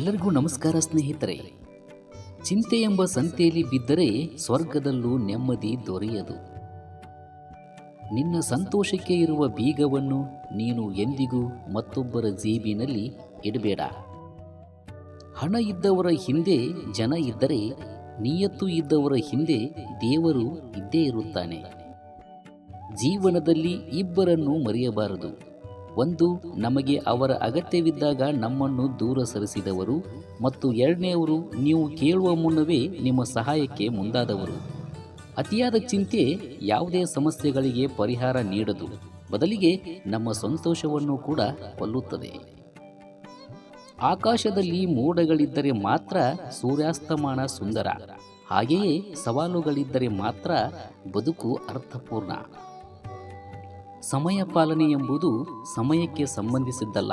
ಎಲ್ಲರಿಗೂ ನಮಸ್ಕಾರ ಸ್ನೇಹಿತರೆ. ಚಿಂತೆ ಎಂಬ ಸಂತೆಯಲ್ಲಿ ಬಿದ್ದರೆ ಸ್ವರ್ಗದಲ್ಲೂ ನೆಮ್ಮದಿ ದೊರೆಯದು. ನಿನ್ನ ಸಂತೋಷಕ್ಕೆ ಇರುವ ಬೀಗವನ್ನು ನೀನು ಎಂದಿಗೂ ಮತ್ತೊಬ್ಬರ ಜೀಬಿನಲ್ಲಿ ಇಡಬೇಡ. ಹಣ ಇದ್ದವರ ಹಿಂದೆ ಜನ ಇದ್ದರೆ ನಿಯತ್ತು ಇದ್ದವರ ಹಿಂದೆ ದೇವರು ಇದ್ದೇ ಇರುತ್ತಾನೆ. ಜೀವನದಲ್ಲಿ ಇಬ್ಬರನ್ನು ಮರೆಯಬಾರದು. ಒಂದು, ನಮಗೆ ಅವರ ಅಗತ್ಯವಿದ್ದಾಗ ನಮ್ಮನ್ನು ದೂರ ಸರಿಸಿದವರು ಮತ್ತು ಎರಡನೆಯವರು ನೀವು ಕೇಳುವ ಮುನ್ನವೇ ನಿಮ್ಮ ಸಹಾಯಕ್ಕೆ ಮುಂದಾದವರು. ಅತಿಯಾದ ಚಿಂತೆ ಯಾವುದೇ ಸಮಸ್ಯೆಗಳಿಗೆ ಪರಿಹಾರ ನೀಡದು. ಬದಲಿಗೆ ನಮ್ಮ ಸಂತೋಷವನ್ನು ಕೂಡ ಕೊಲ್ಲುತ್ತದೆ. ಆಕಾಶದಲ್ಲಿ ಮೋಡಗಳಿದ್ದರೆ ಮಾತ್ರ ಸೂರ್ಯಾಸ್ತಮಾನ ಸುಂದರ. ಹಾಗೆಯೇ ಸವಾಲುಗಳಿದ್ದರೆ ಮಾತ್ರ ಬದುಕು ಅರ್ಥಪೂರ್ಣ. ಸಮಯ ಪಾಲನೆ ಎಂಬುದು ಸಮಯಕ್ಕೆ ಸಂಬಂಧಿಸಿದ್ದಲ್ಲ.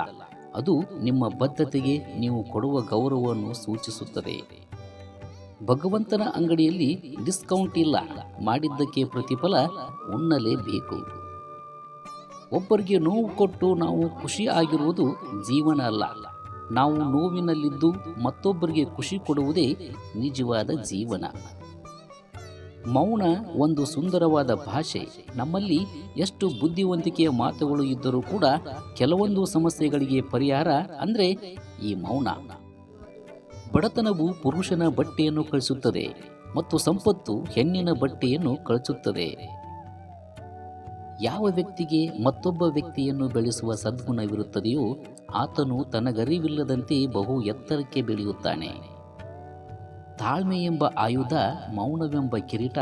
ಅದು ನಿಮ್ಮ ಬದ್ಧತೆಗೆ ನೀವು ಕೊಡುವ ಗೌರವವನ್ನು ಸೂಚಿಸುತ್ತದೆ. ಭಗವಂತನ ಅಂಗಡಿಯಲ್ಲಿ ಡಿಸ್ಕೌಂಟ್ ಇಲ್ಲ. ಮಾಡಿದ್ದಕ್ಕೆ ಪ್ರತಿಫಲ ಉಣ್ಣಲೇಬೇಕು. ಒಬ್ಬರಿಗೆ ನೋವು ಕೊಟ್ಟು ನಾವು ಖುಷಿ ಆಗಿರುವುದು ಜೀವನ ಅಲ್ಲ. ನಾವು ನೋವಿನಲ್ಲಿದ್ದು ಮತ್ತೊಬ್ಬರಿಗೆ ಖುಷಿ ಕೊಡುವುದೇ ನಿಜವಾದ ಜೀವನ. ಮೌನ ಒಂದು ಸುಂದರವಾದ ಭಾಷೆ. ನಮ್ಮಲ್ಲಿ ಎಷ್ಟು ಬುದ್ಧಿವಂತಿಕೆಯ ಮಾತುಗಳು ಇದ್ದರೂ ಕೂಡ ಕೆಲವೊಂದು ಸಮಸ್ಯೆಗಳಿಗೆ ಪರಿಹಾರ ಅಂದರೆ ಈ ಮೌನ. ಬಡತನವು ಪುರುಷನ ಬಟ್ಟೆಯನ್ನು ಕಳಿಸುತ್ತದೆ ಮತ್ತು ಸಂಪತ್ತು ಹೆಣ್ಣಿನ ಬಟ್ಟೆಯನ್ನು ಕಳಿಸುತ್ತದೆ. ಯಾವ ವ್ಯಕ್ತಿಗೆ ಮತ್ತೊಬ್ಬ ವ್ಯಕ್ತಿಯನ್ನು ಬೆಳೆಸುವ ಸದ್ಗುಣವಿರುತ್ತದೆಯೋ ಆತನು ತನಗರಿವಿಲ್ಲದಂತೆ ಬಹು ಎತ್ತರಕ್ಕೆ ಬೆಳೆಯುತ್ತಾನೆ. ತಾಳ್ಮೆ ಎಂಬ ಆಯುಧ, ಮೌನವೆಂಬ ಕಿರೀಟ,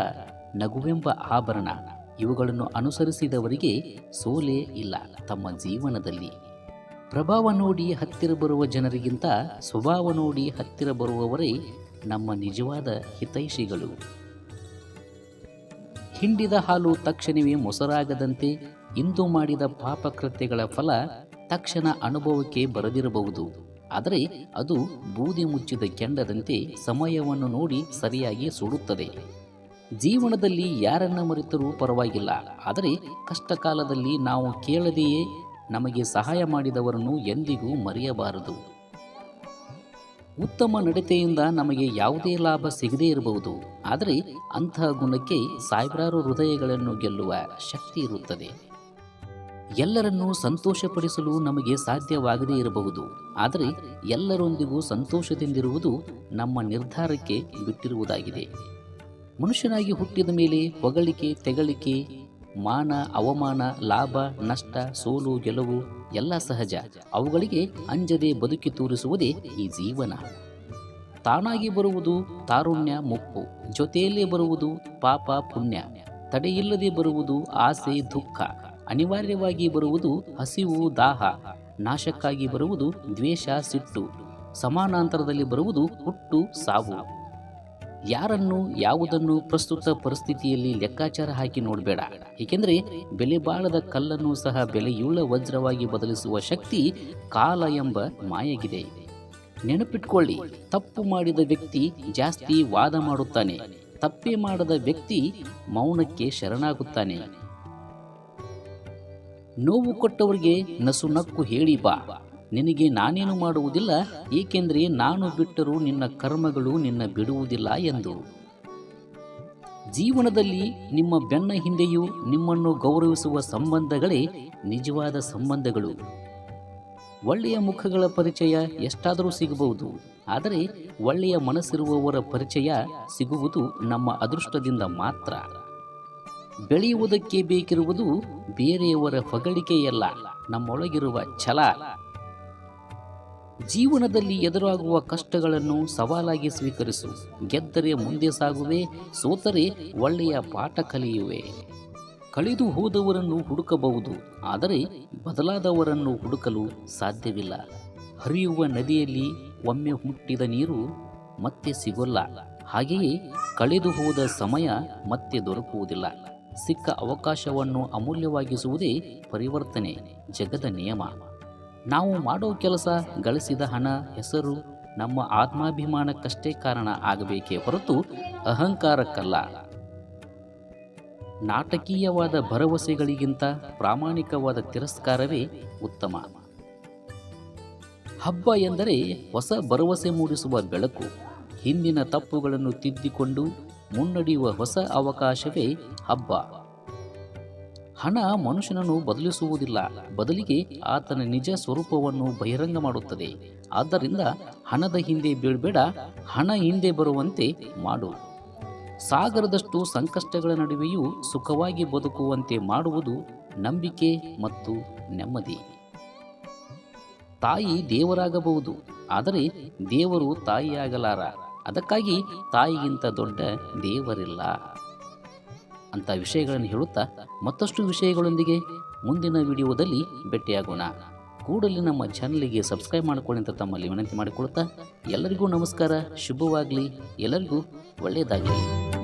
ನಗುವೆಂಬ ಆಭರಣ ಇವುಗಳನ್ನು ಅನುಸರಿಸಿದವರಿಗೆ ಸೋಲೇ ಇಲ್ಲ ತಮ್ಮ ಜೀವನದಲ್ಲಿ. ಪ್ರಭಾವ ನೋಡಿ ಹತ್ತಿರ ಬರುವ ಜನರಿಗಿಂತ ಸ್ವಭಾವ ನೋಡಿ ಹತ್ತಿರ ಬರುವವರೇ ನಮ್ಮ ನಿಜವಾದ ಹಿತೈಷಿಗಳು. ಹಿಂಡಿದ ಹಾಲು ತಕ್ಷಣವೇ ಮೊಸರಾಗದಂತೆ ಇಂದು ಮಾಡಿದ ಪಾಪಕೃತ್ಯಗಳ ಫಲ ತಕ್ಷಣ ಅನುಭವಕ್ಕೆ ಬರದಿರಬಹುದು. ಆದರೆ ಅದು ಬೂದಿ ಮುಚ್ಚಿದ ಕೆಂಡದಂತೆ ಸಮಯವನ್ನು ನೋಡಿ ಸರಿಯಾಗಿ ಸುಡುತ್ತದೆ. ಜೀವನದಲ್ಲಿ ಯಾರನ್ನ ಮರೆತರೂ ಪರವಾಗಿಲ್ಲ. ಆದರೆ ಕಷ್ಟ ಕಾಲದಲ್ಲಿ ನಾವು ಕೇಳದೆಯೇ ನಮಗೆ ಸಹಾಯ ಮಾಡಿದವರನ್ನು ಎಂದಿಗೂ ಮರೆಯಬಾರದು. ಉತ್ತಮ ನಡತೆಯಿಂದ ನಮಗೆ ಯಾವುದೇ ಲಾಭ ಸಿಗದೇ ಇರಬಹುದು. ಆದರೆ ಅಂತಹ ಗುಣಕ್ಕೆ ಸಾವಿರಾರು ಹೃದಯಗಳನ್ನು ಗೆಲ್ಲುವ ಶಕ್ತಿ ಇರುತ್ತದೆ. ಎಲ್ಲರನ್ನೂ ಸಂತೋಷಪಡಿಸಲು ನಮಗೆ ಸಾಧ್ಯವಾಗದೇ ಇರಬಹುದು. ಆದರೆ ಎಲ್ಲರೊಂದಿಗೂ ಸಂತೋಷದಿಂದಿರುವುದು ನಮ್ಮ ನಿರ್ಧಾರಕ್ಕೆ ಬಿಟ್ಟಿರುವುದಾಗಿದೆ. ಮನುಷ್ಯನಾಗಿ ಹುಟ್ಟಿದ ಮೇಲೆ ಹೊಗಳಿಕೆ, ತೆಗಳಿಕೆ, ಮಾನ, ಅವಮಾನ, ಲಾಭ, ನಷ್ಟ, ಸೋಲು, ಗೆಲುವು ಎಲ್ಲ ಸಹಜ. ಅವುಗಳಿಗೆ ಅಂಜದೆ ಬದುಕಿ ತೋರಿಸುವುದೇ ಈ ಜೀವನ. ತಾನಾಗಿ ಬರುವುದು ತಾರುಣ್ಯ, ಮುಪ್ಪು. ಜೊತೆಯಲ್ಲೇ ಬರುವುದು ಪಾಪ, ಪುಣ್ಯ. ತಡೆಯಿಲ್ಲದೆ ಬರುವುದು ಆಸೆ, ದುಃಖ. ಅನಿವಾರ್ಯವಾಗಿ ಬರುವುದು ಹಸಿವು, ದಾಹ, ನಾಶಕ್ಕಾಗಿ ಬರುವುದು ದ್ವೇಷ, ಸಿಟ್ಟು, ಸಮಾನಾಂತರದಲ್ಲಿ ಬರುವುದು ಹುಟ್ಟು, ಸಾವು. ಯಾರನ್ನು, ಯಾವುದನ್ನು ಪ್ರಸ್ತುತ ಪರಿಸ್ಥಿತಿಯಲ್ಲಿ ಲೆಕ್ಕಾಚಾರ ಹಾಕಿ ನೋಡಬೇಡ. ಏಕೆಂದರೆ ಬೆಲೆ ಬಾಳದ ಕಲ್ಲನ್ನು ಸಹ ಬೆಲೆಯುಳ್ಳ ವಜ್ರವಾಗಿ ಬದಲಿಸುವ ಶಕ್ತಿ ಕಾಲ ಎಂಬ ಮಾಯಗಿದೆ. ನೆನಪಿಟ್ಕೊಳ್ಳಿ, ತಪ್ಪು ಮಾಡಿದ ವ್ಯಕ್ತಿ ಜಾಸ್ತಿ ವಾದ ಮಾಡುತ್ತಾನೆ. ತಪ್ಪೇ ಮಾಡದ ವ್ಯಕ್ತಿ ಮೌನಕ್ಕೆ ಶರಣಾಗುತ್ತಾನೆ. ನೋವು ಕೊಟ್ಟವರಿಗೆ ನಸು ನಕ್ಕು ಹೇಳಿ ಬಾ. ನಿನಗೆ ನಾನೇನು ಮಾಡುವುದಿಲ್ಲ, ಏಕೆಂದರೆ ನಾನು ಬಿಟ್ಟರೂ ನಿನ್ನ ಕರ್ಮಗಳು ನಿನ್ನ ಬಿಡುವುದಿಲ್ಲ ಎಂದು. ಜೀವನದಲ್ಲಿ ನಿಮ್ಮ ಬೆನ್ನ ಹಿಂದೆಯೂ ನಿಮ್ಮನ್ನು ಗೌರವಿಸುವ ಸಂಬಂಧಗಳೇ ನಿಜವಾದ ಸಂಬಂಧಗಳು. ಒಳ್ಳೆಯ ಮುಖಗಳ ಪರಿಚಯ ಎಷ್ಟಾದರೂ ಸಿಗಬಹುದು, ಆದರೆ ಒಳ್ಳೆಯ ಮನಸ್ಸಿರುವವರ ಪರಿಚಯ ಸಿಗುವುದು ನಮ್ಮ ಅದೃಷ್ಟದಿಂದ ಮಾತ್ರ. ಬೆಳೆಯುವುದಕ್ಕೆ ಬೇಕಿರುವುದು ಬೇರೆಯವರ ಹೊಗಳಿಕೆಯಲ್ಲ, ನಮ್ಮೊಳಗಿರುವ ಛಲ. ಜೀವನದಲ್ಲಿ ಎದುರಾಗುವ ಕಷ್ಟಗಳನ್ನು ಸವಾಲಾಗಿ ಸ್ವೀಕರಿಸು. ಗೆದ್ದರೆ ಮುಂದೆ ಸಾಗುವೆ, ಸೋತರೆ ಒಳ್ಳೆಯ ಪಾಠ ಕಲಿಯುವೆ. ಕಳೆದು ಹೋದವರನ್ನು ಹುಡುಕಬಹುದು, ಆದರೆ ಬದಲಾದವರನ್ನು ಹುಡುಕಲು ಸಾಧ್ಯವಿಲ್ಲ. ಹರಿಯುವ ನದಿಯಲ್ಲಿ ಒಮ್ಮೆ ಹುಟ್ಟಿದ ನೀರು ಮತ್ತೆ ಸಿಗೋಲ್ಲ. ಹಾಗೆಯೇ ಕಳೆದು ಹೋದ ಸಮಯ ಮತ್ತೆ ದೊರಕುವುದಿಲ್ಲ. ಸಿಕ್ಕ ಅವಕಾಶವನ್ನು ಅಮೂಲ್ಯವಾಗಿಸುವುದೇ ಪರಿವರ್ತನೆ, ಜಗದ ನಿಯಮ. ನಾವು ಮಾಡೋ ಕೆಲಸ ಗಳಿಸಿದ ಹಣ, ಹೆಸರು, ನಮ್ಮ ಆತ್ಮಾಭಿಮಾನಕ್ಕಷ್ಟೇ ಕಾರಣ ಆಗಬೇಕೇ ಹೊರತು ಅಹಂಕಾರಕ್ಕಲ್ಲ. ನಾಟಕೀಯವಾದ ಭರವಸೆಗಳಿಗಿಂತ ಪ್ರಾಮಾಣಿಕವಾದ ತಿರಸ್ಕಾರವೇ ಉತ್ತಮ. ಹಬ್ಬ ಎಂದರೆ ಹೊಸ ಭರವಸೆ ಮೂಡಿಸುವ ಬೆಳಕು, ಹಿಂದಿನ ತಪ್ಪುಗಳನ್ನು ತಿದ್ದಿಕೊಂಡು ಮುನ್ನಡೆಯುವ ಹೊಸ ಅವಕಾಶವೇ ಹಬ್ಬ. ಹಣ ಮನುಷ್ಯನನ್ನು ಬದಲಿಸುವುದಿಲ್ಲ. ಬದಲಿಗೆ ಆತನ ನಿಜ ಸ್ವರೂಪವನ್ನು ಬಹಿರಂಗ ಮಾಡುತ್ತದೆ. ಆದ್ದರಿಂದ ಹಣದ ಹಿಂದೆ ಬೀಳ್ಬೇಡ, ಹಣ ಹಿಂದೆ ಬರುವಂತೆ ಮಾಡು. ಸಾಗರದಷ್ಟು ಸಂಕಷ್ಟಗಳ ನಡುವೆಯೂ ಸುಖವಾಗಿ ಬದುಕುವಂತೆ ಮಾಡುವುದು ನಂಬಿಕೆ ಮತ್ತು ನೆಮ್ಮದಿ. ತಾಯಿ ದೇವರಾಗಬಹುದು, ಆದರೆ ದೇವರು ತಾಯಿಯಾಗಲಾರ. ಅದಕ್ಕಾಗಿ ತಾಯಿಗಿಂತ ದೊಡ್ಡ ದೇವರಿಲ್ಲ ಅಂತ ವಿಷಯಗಳನ್ನು ಹೇಳುತ್ತಾ ಮತ್ತಷ್ಟು ವಿಷಯಗಳೊಂದಿಗೆ ಮುಂದಿನ ವಿಡಿಯೋದಲ್ಲಿ ಭೇಟಿಯಾಗೋಣ. ಕೂಡಲೇ ನಮ್ಮ ಚಾನಲಿಗೆ ಸಬ್ಸ್ಕ್ರೈಬ್ ಮಾಡಿಕೊಳ್ಳಿ ಅಂತ ತಮ್ಮಲ್ಲಿ ವಿನಂತಿ ಮಾಡಿಕೊಳ್ತಾ ಎಲ್ಲರಿಗೂ ನಮಸ್ಕಾರ, ಶುಭವಾಗಲಿ, ಎಲ್ಲರಿಗೂ ಒಳ್ಳೆಯದಾಗಲಿ.